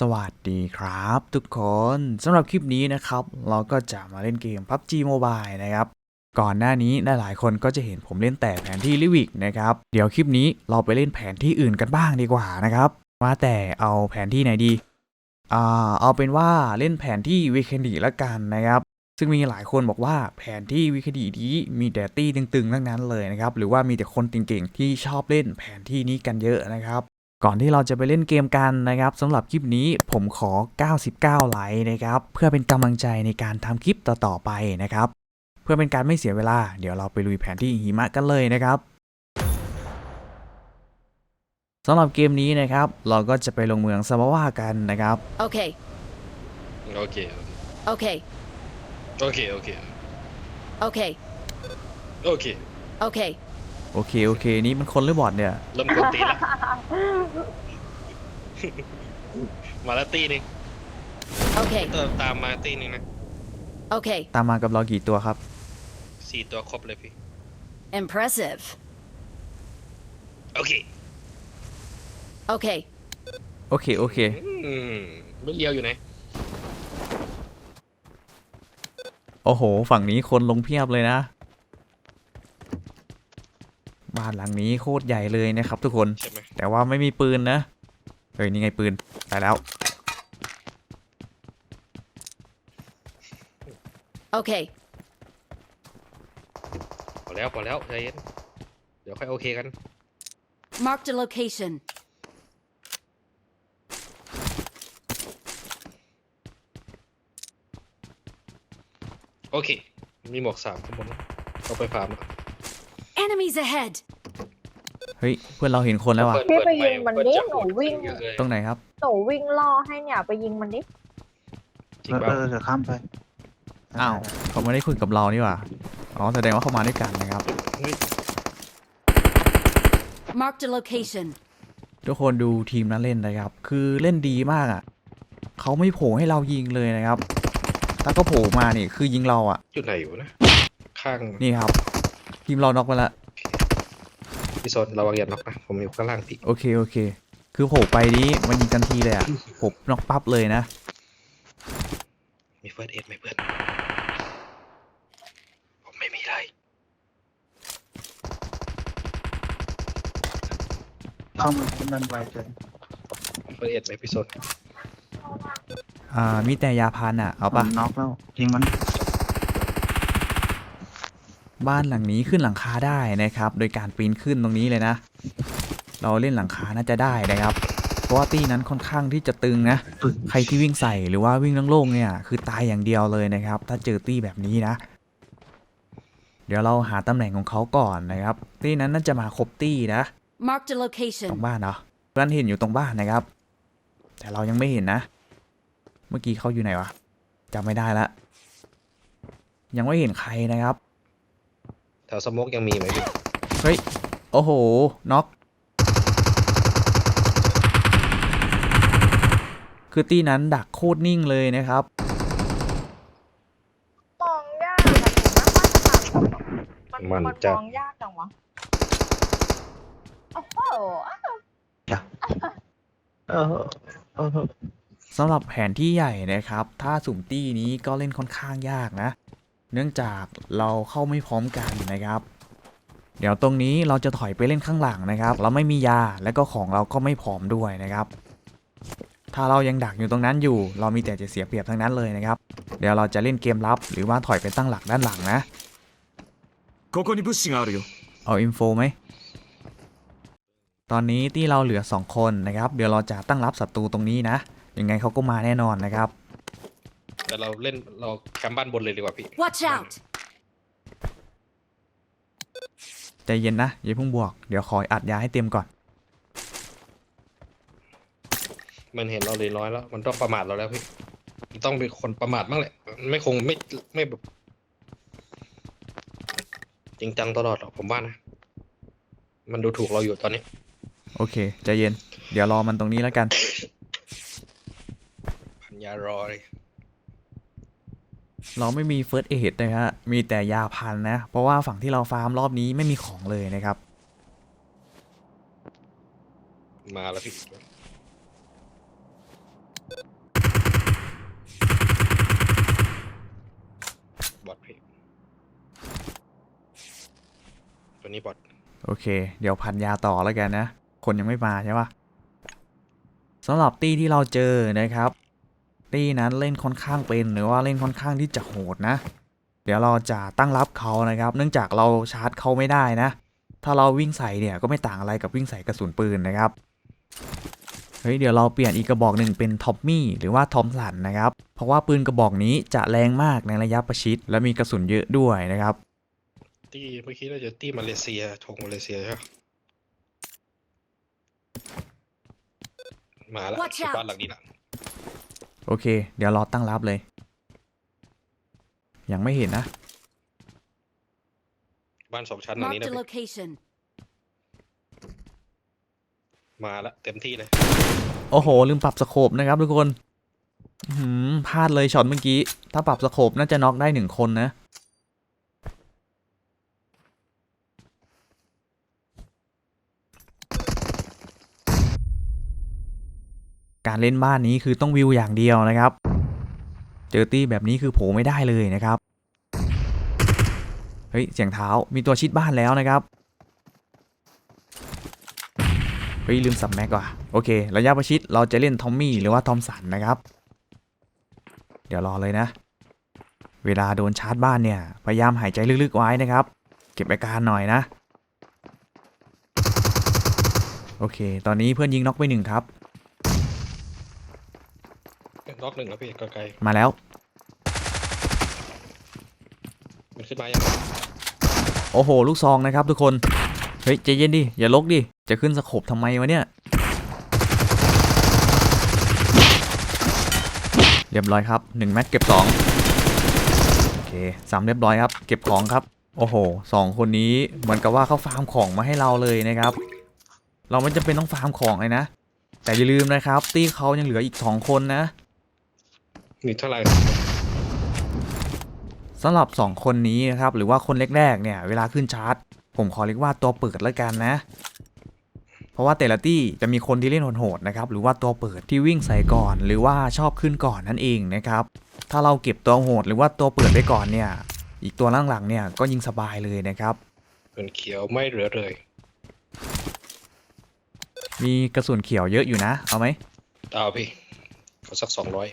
สวัสดีครับทุกคนสำหรับคลิปนี้นะครับ เราก็จะมาเล่นเกม PUBG Mobile นะครับ ก่อนหน้านี้หลายๆคนก็จะเห็นผมเล่นแต่แผนที่ลิวิกนะครับ เดี๋ยวคลิปนี้เราไปเล่นแผนที่อื่นกันบ้างดีกว่านะครับ ว่าแต่เอาแผนที่ไหนดีอ่าเอาเป็นว่าเล่นแผนที่วิค e ดีละกันนะครับ ซึ่งมีหลายคนบอกว่าแผนที่วิค e ดีนี้มีแต่ตี้ตึงๆทั้งนั้นเลยนะครับ หรือว่ามีแต่คนเก่งๆที่ชอบเล่นแผนที่นี้กันเยอะนะครับ ก่อนที่เราจะไปเล่นเกมกันนะครับสำหรับคลิปนี้ผมขอ 99 ไลค์นะครับ เพื่อเป็นกำลังใจในการทำคลิปต่อๆไปนะครับ เพื่อเป็นการไม่เสียเวลา เดี๋ยวเราไปลุยแผนที่หิมะกันเลยนะครับสำหรับเกมนี้นะครับ เราก็จะไปลงเมืองซาบาวากันนะครับ Okay, โอเค okay, โอเค โอเค okay, โอเค okay. โอเคโอเคนี่มันคนหรือบอทเนี่ย เริ่มกวนตีนละ มาแล้วตีหนึง Okay, เติมตามมาตีหนึงนะ okay. ตามมากับเรากี่ตัวครับ สี่ตัวครบเลยพี่ Impressive. โอเค Okay, โอเคโอเค อืมไม่เลี้ยวอยู่ไหนโอ้โห ฝั่งนี้คนลงเพียบเลยนะ บ้านหลังนี้โคตรใหญ่เลยนะครับทุกคนใช่ไหมแต่ว่าไม่มีปืนนะเฮ้ยนี่ไงปืนไปแล้ว okay, พอแล้วพอแล้วใจเย็นเดี๋ยวค่อยโอเคกัน marked a location. โอเค มีหมวกสามข้างบนเอาไปฟาร์ม Enemies ahead. เฮ้ยเพื่อนเราเห็นคนแล้วอะเปิดพี่เปิดไปไมยิงค์มันเปิดดิจับหนูวิ่งเยอะเลยตรงไหนครับ หนูวิ่งล่อให้เนี่ยไปยิงมันดิ จริงเออป่ะเออเดี๋ยวข้ามไปอ้าวเขาไม่ได้คุยกับเรานี่หว่าอ๋อแสดงว่าเขามาด้วยกันนะครับเฮ้ย Marked a location. ทุกคนดูทีมนั้นเล่นนะครับ คือเล่นดีมากอะเขาไม่โผล่ให้เรายิงเลยนะครับ ถ้าก็โผล่มานี่คือยิงเราอะ จุดไหนอยู่นะ ข้างนี่ครับ ทีมเราน็อกไปละพี่โซนระวังอย่าน็อกนะผมอยู่ข้างล่างพี่โอเคโอเค คือโผล่ไปนี้มันยิงกันทีเลยอะผมน็อกปั๊บเลยนะ มีเฟิร์สเอ็ดไหมเพื่อนผมไม่มีเลยเข้ามามันไวเกินเฟิร์สเอ็ดไหมพี่โซนอ่ามีแต่ยาพันอะเอาปะน็อกแล้วยิงมัน บ้านหลังนี้ขึ้นหลังคาได้นะครับ โดยการปีนขึ้นตรงนี้เลยนะ เราเล่นหลังคาน่าจะได้นะครับเพราะว่าตี้นั้นค่อนข้างที่จะตึงนะปึ๊กใครที่วิ่งใส่หรือว่าวิ่งโล่งๆเนี่ย คือตายอย่างเดียวเลยนะครับ ถ้าเจอตี้แบบนี้นะ เดี๋ยวเราหาตำแหน่งของเขาก่อนนะครับ ตี้นั้นน่าจะมาครบตี้นะ Marked a ตรง location. บ้านเหรอเพื่อนเห็นอยู่ตรงบ้านนะครับ แต่เรายังไม่เห็นนะ เมื่อกี้เขาอยู่ไหนวะจำไม่ได้ละยังไม่เห็นใครนะครับแถ วสโมกยังมีไหมพี่เฮ้ย โอ้โห น็อกคือตีนั้นดักโคตรนิ่งเลยนะครับ มองยากอะหนูไม่ค่อยถนัดมันมันมองยากจังวะโอ้โหเออเออสำหรับแผนที่ใหญ่นะครับ ถ้าสุ่มตี้นี้ก็เล่นค่อนข้างยากนะ เนื่องจากเราเข้าไม่พร้อมกันนะครับ เดี๋ยวตรงนี้เราจะถอยไปเล่นข้างหลังนะครับ เราไม่มียาและก็ของเราก็ไม่พร้อมด้วยนะครับ ถ้าเรายังดักอยู่ตรงนั้นอยู่ เรามีแต่จะเสียเปรียบทั้งนั้นเลยนะครับ เดี๋ยวเราจะเล่นเกมลับ หรือว่าถอยไปตั้งหลักด้านหลังนะเอาอินโฟไหมตอนนี้ที่เราเหลือ 2 คนนะครับ เดี๋ยวเราจะตั้งรับศัตรูตรงนี้นะ ยังไงเขาก็มาแน่นอนนะครับ แต่เราเล่นเรากำบ้านบนเลยดีกว่าพี่ Watch out. ใจเย็นนะอย่าเพิ่งบวก เดี๋ยวขออัดยาให้เต็มก่อน มันเห็นเราเลยร้อยแล้ว มันต้องประมาทเราแล้วพี่มันต้องเป็นคนประมาทบ้างแหละ ไม่คงไม่ไม่แบบจริงจังตลอดหรอกผมว่านะ มันดูถูกเราอยู่ตอนนี้ โอเคใจเย็น เดี๋ยวรอมันตรงนี้แล้วกัน พันยารอเลย เราไม่มีเฟิร์สเอทนะฮะมีแต่ยาพันนะ เพราะว่าฝั่งที่เราฟาร์มรอบนี้ไม่มีของเลยนะครับ มาแล้วพี่บอทพี่ตัวนี้บอดโอเค เดี๋ยวพันยาต่อแล้วกันนะ คนยังไม่มาใช่ปะสำหรับตี้ที่เราเจอนะครับ ตี้นั้นเล่นค่อนข้างเป็นหรือว่าเล่นค่อนข้างที่จะโหดนะ เดี๋ยวเราจะตั้งรับเขานะครับ เนื่องจากเราชาร์จเขาไม่ได้นะ ถ้าเราวิ่งใส่เนี่ยก็ไม่ต่างอะไรกับวิ่งใส่กระสุนปืนนะครับเฮ้ยเดี๋ยวเราเปลี่ยนอีกกระบอกหนึ่งเป็นทอมมี่หรือว่าทอมสันนะครับ เพราะว่าปืนกระบอกนี้จะแรงมากในระยะประชิด และมีกระสุนเยอะด้วยนะครับ ตี้เมื่อกี้เราจะตี้มาเลเซียธงมาเลเซียใช่ปะมาแล้ว Watch out บ้านหลังนี้ละ โอเค เดี๋ยวรอตั้งรับเลย ยังไม่เห็นนะ บ้านสองชั้นหลังนี้ Marked นะ a พี่ location. มาแล้วเต็มที่เลย โอ้โห ลืมปรับสโคปนะครับทุกคนอื้อหืมพลาดเลยช็อตเมื่อกี้ ถ้าปรับสโคปน่าจะน็อกได้หนึ่งคนนะ การเล่นบ้านนี้คือต้องวิวอย่างเดียวนะครับ เจอตี้แบบนี้คือโผไม่ได้เลยนะครับ เฮ้ยเสียงเท้ามีตัวชิดบ้านแล้วนะครับ เฮ้ยลืมสับแม็กว่ะโอเคระยะประชิดเราจะเล่นทอมมี่หรือว่าทอมสันนะครับ เดี๋ยวรอเลยนะ เวลาโดนชาร์จบ้านเนี่ยพยายามหายใจลึกๆไว้นะครับ เก็บอาการหน่อยนะโอเค ตอนนี้เพื่อนยิงน็อกไปหนึ่งครับ ล็อกหนึ่งแล้วพี่ไกลมาแล้ว ๆมันขึ้นมายังโอ้โห ลูกซองนะครับทุกคน เฮ้ยใจเย็นดิ อย่าลกดิ จะขึ้นสโคบทำไมวะเนี่ย เรียบร้อยครับ1แม็กเก็บ 2 โอเคสามเรียบร้อยครับ เก็บของครับ โอ้โหสองคนนี้เหมือนกับว่าเขาฟาร์มของมาให้เราเลยนะครับ เราไม่จำเป็นต้องฟาร์มของเลยนะ แต่อย่าลืมนะครับ ตีเขายังเหลืออีก 2 คนนะ มีเท่าไหร่สำหรับ 2 คนนี้นะครับ หรือว่าคนแรกๆเนี่ย เวลาขึ้นชาร์จผมขอเรียกว่าตัวเปิดแล้วกันนะ เพราะว่าแต่ละตี้จะมีคนที่เล่นโหดๆนะครับ หรือว่าตัวเปิดที่วิ่งใส่ก่อน หรือว่าชอบขึ้นก่อนนั่นเองนะครับ ถ้าเราเก็บตัวโหดหรือว่าตัวเปิดไปก่อนเนี่ย อีกตัวหลังๆเนี่ยก็ยิงสบายเลยนะครับเงินเขียวไม่เหลือเลย มีกระสุนเขียวเยอะอยู่นะ เอาไหมเอาพี่ขอสักสองร้อย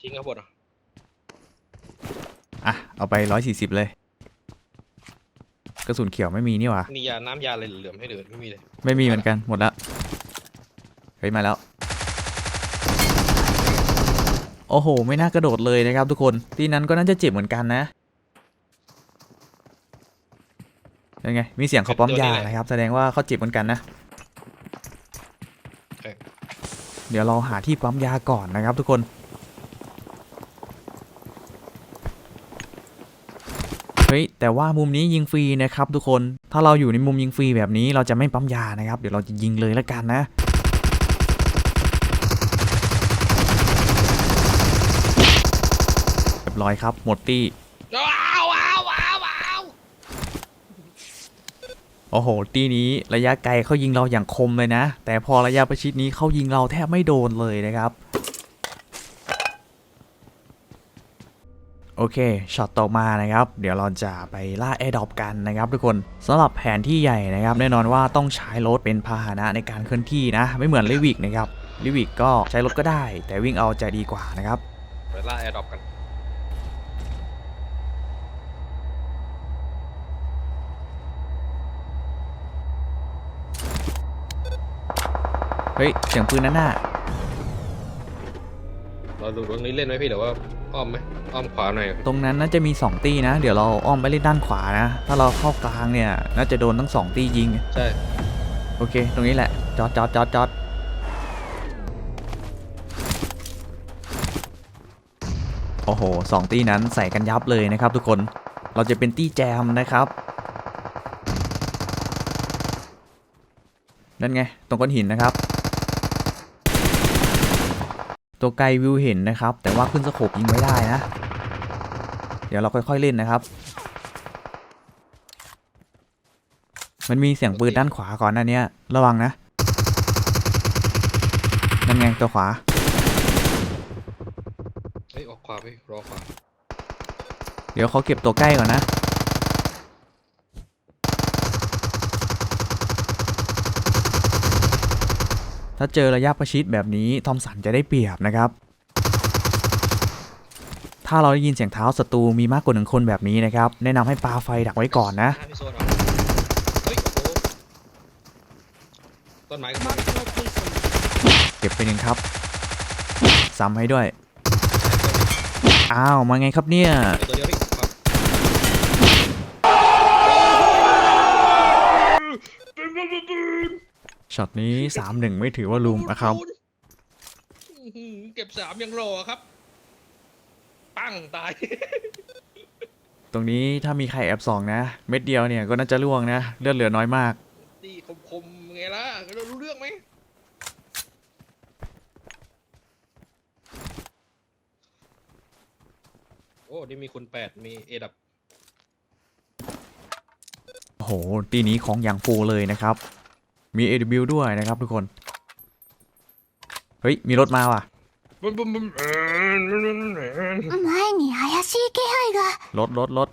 จริงครับบดอะอะ เอาไป140เลย กระสุนเขียวไม่มีนี่หว่านี่ยาน้ำยาอะไรเหลือๆให้เหลือไม่มีเลยไม่มีเหมือนกันหมดละเฮ้ย มาแล้ว โอ้โห ไม่น่ากระโดดเลยนะครับทุกคน ทีนั้นก็น่าจะเจ็บเหมือนกันนะยังไง มีเสียงเขาปั๊มยานะครับ แสดงว่าเขาเจ็บเหมือนกันนะ ใช่ เดี๋ยวเราหาที่ปั๊มยาก่อนนะครับทุกคนเฮ้ยแต่ว่ามุมนี้ยิงฟรีนะครับทุกคนถ้าเราอยู่ในมุมยิงฟรีแบบนี้เราจะไม่ปั๊มยานะครับเดี๋ยวเราจะยิงเลยแล้วกันนะเรียบร้อยครับหมดตี้ ว้าวว้าวว้าวว้าว โอ้โห ตีนี้ระยะไกลเขายิงเราอย่างคมเลยนะ แต่พอระยะประชิดนี้เขายิงเราแทบไม่โดนเลยนะครับ โอเค ช็อตต่อมานะครับ เดี๋ยวเราจะไปล่าแอร์ดอปกันนะครับทุกคนสำหรับแผนที่ใหญ่นะครับ แน่นอนว่าต้องใช้รถเป็นพาหนะในการเคลื่อนที่นะ ไม่เหมือนลิวิกนะครับลิวิกก็ใช้รถก็ได้ แต่วิ่งเอาจะดีกว่านะครับ ไปล่าแอร์ดอปกัน เฮ้ยเสียงปืนนั่นน่ะเราดูตรงนี้เล่นไหมพี่หรือว่าอ้อมไหมอ้อมขวาหน่อยตรงนั้นน่าจะมี 2 ตีนะ เดี๋ยวเราอ้อมไปเล่นด้านขวานะ ถ้าเราเข้ากลางเนี่ย น่าจะโดนทั้ง 2 ตียิง ใช่ โอเค ตรงนี้แหละ จอดจอดจอดจอดโอ้โหสองตีนั้นใส่กันยับเลยนะครับทุกคน เราจะเป็นตี้แจมนะครับ นั่นไง ตรงก้อนหินนะครับ ตัวไกลวิวเห็นนะครับ แต่ว่าขึ้นสโคปยิงไม่ได้นะ เดี๋ยวเราค่อยๆเล่นนะครับ มันมีเสียงปืนด้านขวาก่อนหน้าเนี้ยระวังนะนั่นไงตัวขวาเฮ้ยออกขวาพี่รอขวาดี๋ยวเขาเก็บตัวใกล้ก่อนนะ ถ้าเจอระยะประชิดแบบนี้ทอมสันจะได้เปรียบนะครับ ถ้าเราได้ยินเสียงเท้าศัตรูมีมากกว่าหนึ่งคนแบบนี้นะครับ แนะนำให้ปาไฟดักไว้ก่อนนะเหรอเฮ้ยโอ้โหต้นไม้ก็ Marked a location. เก็บไปหนึ่งครับ ซ้ำให้ด้วย อ้าว มาไงครับเนี่ยตัวเดียวพี่ ช็อตนี้3-1ไม่ถือว่าลุมนะครับอื้อหือเก็บสามยังรอครับ ปั้งตาย ตรงนี้ถ้ามีใครแอบสองนะ เม็ดเดียวเนี่ยก็น่าจะล่วงนะเลือดเหลือน้อยมากดีคมๆไงล่ะเรารู้เรื่องไหมโอ้นี่มีคุณแปดมีเอดับโอ้โหตีนี้ของอย่างฟูเลยนะครับ มี AW ด้วยนะครับทุกคน เฮ้ย มีรถมาว่ะ บุ้มบุ้มบุ้มเออ 前に怪しい気配が รถรถรถ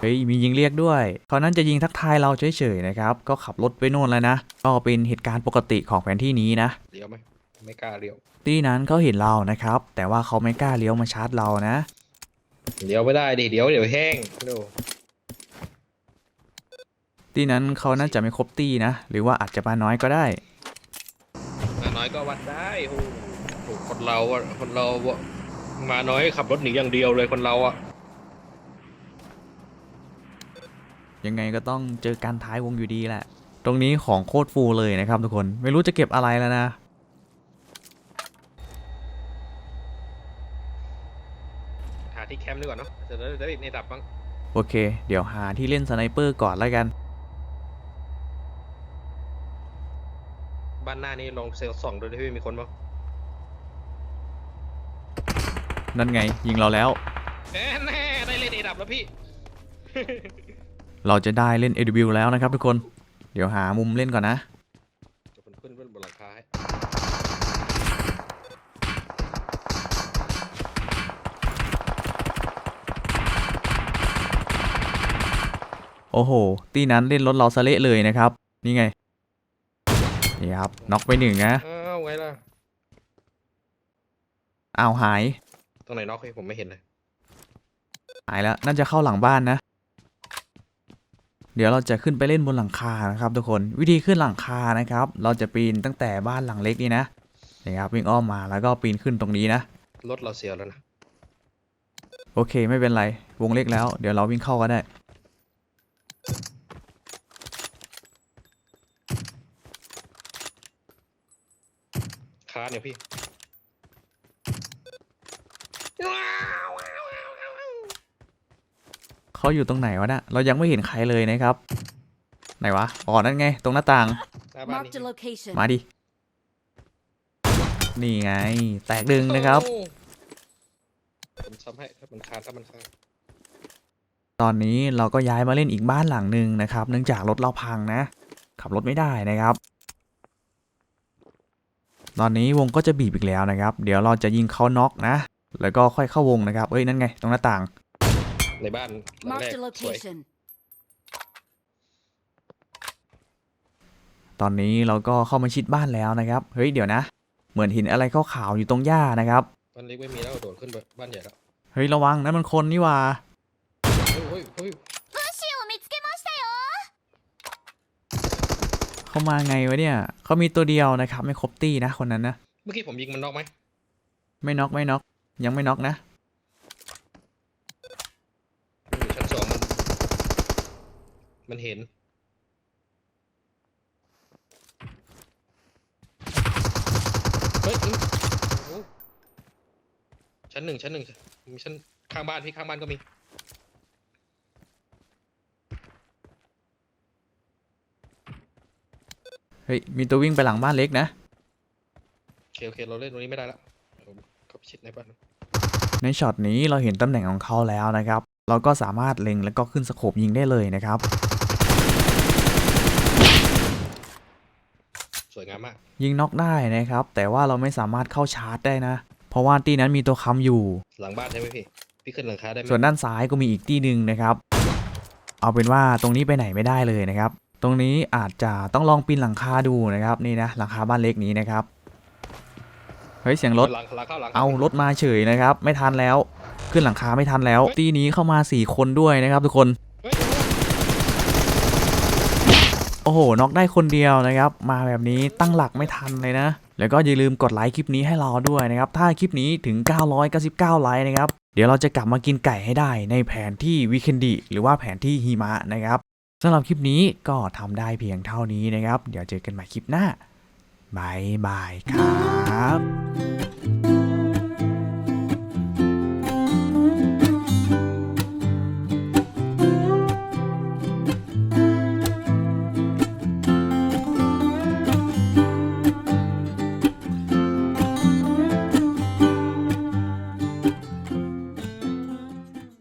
เฮ้ย มียิงเรียกด้วยเขานั้นจะยิงทักทายเราเฉยๆนะครับ ก็ขับรถไปโน่นแล้วนะ ก็เป็นเหตุการณ์ปกติของแผนที่นี้นะ เลี้ยวไหม ไม่กล้าเลี้ยว ตีนั้นเขาเห็นเรานะครับ แต่ว่าเขาไม่กล้าเลี้ยวมาชาร์จเรานะ เลี้ยวไม่ได้ดิ เดี๋ยวเดี๋ยวแห้งดู ตีนั้นเขาน่าจะไม่ครบตีนะ หรือว่าอาจจะมาน้อยก็ได้ มาน้อยก็วัดได้โอ้โหคนเราอะคนเราอะมาน้อยขับรถหนีอย่างเดียวเลยคนเราอะยังไงก็ต้องเจอการท้ายวงอยู่ดีแหละ ตรงนี้ของโคตรฟูลเลยนะครับทุกคน ไม่รู้จะเก็บอะไรแล้วนะ หาที่แคมป์ดีกว่าเนาะจะได้ได้ในดับบ้าง โอเค เดี๋ยวหาที่เล่นสไนเปอร์ก่อนแล้วกันานหน้านี่ลองเซลล์ส่องดูดิพี่มีคนบ้างนั่นไง ยิงเราแล้ว แน่แน่ได้เล่นเอดับแล้วพี่ เราจะได้เล่น AW แล้วนะครับทุกคน เดี๋ยวหามุมเล่นก่อนนะ จะเป็นขึ้นบนบนหลังคาให้โอ้โห ตีนั้นเล่นรถเราสะเละเลยนะครับ นี่ไง นี่ครับน็อกไปหนึ่งนะอ้าวไงล่ะ อ้าวหายตรงไหนน็อกให้ผมไม่เห็นเลย หายแล้วน่าจะเข้าหลังบ้านนะ เดี๋ยวเราจะขึ้นไปเล่นบนหลังคานะครับทุกคนวิธีขึ้นหลังคานะครับ เราจะปีนตั้งแต่บ้านหลังเล็กนี่นะนี่ครับวิ่งอ้อมมาแล้วก็ปีนขึ้นตรงนี้นะรถเราเสียแล้วนะ โอเคไม่เป็นไร วงเล็กแล้ว เดี๋ยวเราวิ่งเข้าก็ได้ คาเนี่ยพี่เขาอยู่ตรงไหนวะเนะเรายังไม่เห็นใครเลยนะครับ ไหนวะ อ๋อ นั่นไง ตรงหน้าต่าง หน้าบ้าน Marked a นี่ location. มาดิ นี่ไง แตกดึงนะครับโอ้ผมซ้ำให้ถ้ามันคาถ้ามันคาตอนนี้เราก็ย้ายมาเล่นอีกบ้านหลังหนึ่งนะครับ เนื่องจากรถเราพังนะ ขับรถไม่ได้นะครับ ตอนนี้วงก็จะบีบอีกแล้วนะครับ เดี๋ยวเราจะยิงเขาน็อกนะ แล้วก็ค่อยเข้าวงนะครับ เอ้ยนั่นไงตรงหน้าต่าง ในบ้านหลังแร Marked ก a สวย location. ตอนนี้เราก็เข้ามาชิดบ้านแล้วนะครับ เฮ้ยเดี๋ยวนะ เหมือนเห็นอะไรขาวๆอยู่ตรงหญ้านะครับ บ้านเล็กไม่มีแล้วโดดขึ้นไปบ้านใหญ่แล้วเฮ้ยระวังนั่นมันคนนี่หว่า เฮ้ยเฮ้ยเฮ้ย เข้ามาไงวะเนี่ยเขามีตัวเดียวนะครับ ไม่ครบตี้นะคนนั้นนะ เมื่อกี้ผมยิงมันนอกไหมไม่น็อกไม่น็อกยังไม่น็อกนะ มันอยู่ชั้นสองมัน มันเห็น เฮ้ยเฮ้ยโอ้โหชั้นหนึ่งชั้นหนึ่งมีชั้นข้างบ้านพี่ข้างบ้านก็มี เฮ้ย มีตัววิ่งไปหลังบ้านเล็กนะ โอเคโอเคเราเล่นตรงนี้ไม่ได้ละผมเข้าไปชิดในบ้านในช็อตนี้เราเห็นตำแหน่งของเขาแล้วนะครับ เราก็สามารถเล็งแล้วก็ขึ้นสโคปยิงได้เลยนะครับ สวยงามมาก ยิงน็อกได้นะครับ แต่ว่าเราไม่สามารถเข้าชาร์จได้นะ เพราะว่าตีนั้นมีตัวค้ำอยู่ หลังบ้านใช่ไหมพี่ พี่พี่ขึ้นหลังคาได้ไหมส่วนด้านซ้ายก็มีอีกที่หนึ่งนะครับ เอาเป็นว่าตรงนี้ไปไหนไม่ได้เลยนะครับ ตรงนี้อาจจะต้องลองปีนหลังคาดูนะครับนี่นะหลังคาบ้านเล็กนี้นะครับเฮ้ยเสียงรถหลังหลังเข้าหลังเอารถมาเฉยนะครับ ไม่ทันแล้วขึ้นหลังคาไม่ทันแล้ว ตีนี้เข้ามา 4 คนด้วยนะครับทุกคน เฮ้ยโอ้โหน็อกได้คนเดียวนะครับ มาแบบนี้ตั้งหลักไม่ทันเลยนะ แล้วก็อย่าลืมกดไลค์คลิปนี้ให้เราด้วยนะครับ ถ้าคลิปนี้ถึง 999 ไลค์นะครับ เดี๋ยวเราจะกลับมากินไก่ให้ได้ในแผนที่วิคนดีหรือว่าแผนที่หิมะนะครับ สำหรับคลิปนี้ก็ทำได้เพียงเท่านี้นะครับ เดี๋ยวเจอกันใหม่คลิปหน้าบายบายครับ